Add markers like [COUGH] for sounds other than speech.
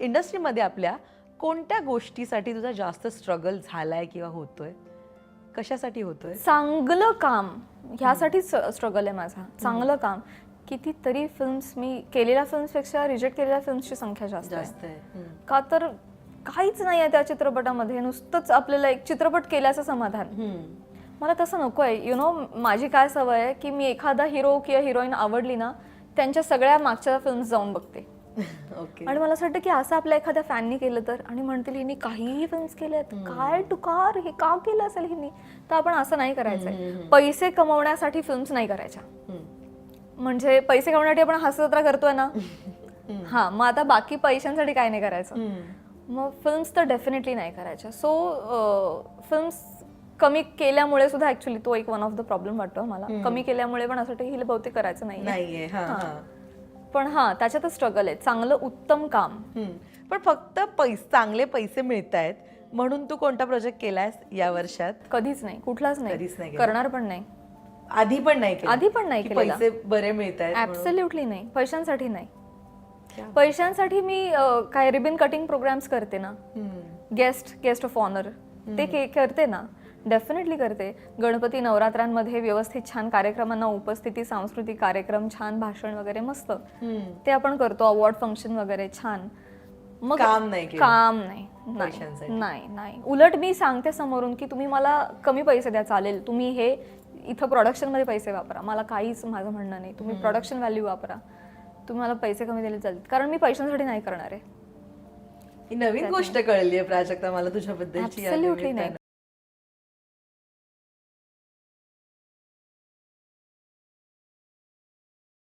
इंडस्ट्रीमध्ये आपल्या कोणत्या गोष्टीसाठी तुझा जास्त स्ट्रगल झालाय किंवा होतोय? कशासाठी होतोय? चांगलं काम. ह्यासाठी स्ट्रगल आहे माझा. चांगलं काम. कितीतरी फिल्म्स मी केलेल्या फिल्म्सपेक्षा रिजेक्ट केलेल्या फिल्म्सची संख्या जास्त आहे. जास्त आहे. का तर काहीच नाही आहे त्या चित्रपटामध्ये. नुसतंच आपल्याला एक चित्रपट केल्याचं समाधान. मला तसं नको आहे. यु नो माझी काय सवय आहे की मी एखादा हिरो किंवा हिरोईन आवडली ना त्यांच्या सगळ्या मागच्या फिल्म्स जाऊन बघते. [LAUGHS] ओके आणि मला असं वाटतं की असं आपल्या एखाद्या फॅननी केलं तर आणि म्हणतील हिनी काहीही फिल्म्स केल्यात. काय टुकार हे का केलं असेल हिनी? तर आपण असं नाही करायचंय. पैसे कमवण्यासाठी फिल्म्स नाही करायच्या. म्हणजे पैसे कमवण्यासाठी आपण हसजत्रा करतोय ना? [LAUGHS] हा मग आता बाकी पैशांसाठी काय नाही करायचं. मग फिल्म्स तर डेफिनेटली नाही करायच्या. सो फिल्म्स कमी केल्यामुळे सुद्धा ऍक्च्युली तो एक वन ऑफ द प्रॉब्लेम वाटतो मला. कमी केल्यामुळे पण असं वाटतं हिला बहुतेक करायचं नाही पण हा त्याच्यातच स्ट्रगल आहे. चांगलं उत्तम काम. पण फक्त पैसे चांगले पैसे मिळत आहेत म्हणून तू कोणता प्रोजेक्ट केलायस या वर्षात? कधीच नाही. कुठलाच कधीच नाही नाही केला. करणार पण नाही. आधी पण नाही केलं. आधी पण नाही की केलेला. पैसे बरे मिळत आहेत ऍब्सल्युटली नाही. पैशांसाठी नाही. पैशांसाठी मी अं, काय रिबिन कटिंग प्रोग्राम्स करते ना. गेस्ट गेस्ट ऑफ ऑनर ते के- करते ना. डेफिनेटली करते. गणपती नवरात्रांमध्ये व्यवस्थित छान कार्यक्रमांना उपस्थिती सांस्कृतिक कार्यक्रम छान भाषण वगैरे मस्त. ते आपण करतो. अवॉर्ड फंक्शन वगैरे छान. मग काम नाही. काम नाही. नाही. नाही उलट मी सांगते समोरून की तुम्ही मला कमी पैसे द्या चालेल. तुम्ही हे इथं प्रोडक्शनमध्ये पैसे वापरा. मला काहीच माझं म्हणणं नाही. तुम्ही प्रोडक्शन व्हॅल्यू वापरा. तुम्ही मला पैसे कमी दिले चालेल. कारण मी पैशांसाठी नाही करणार आहे. ही नवीन गोष्ट कळली आहे प्राजक्ता मला तुझ्याबद्दलची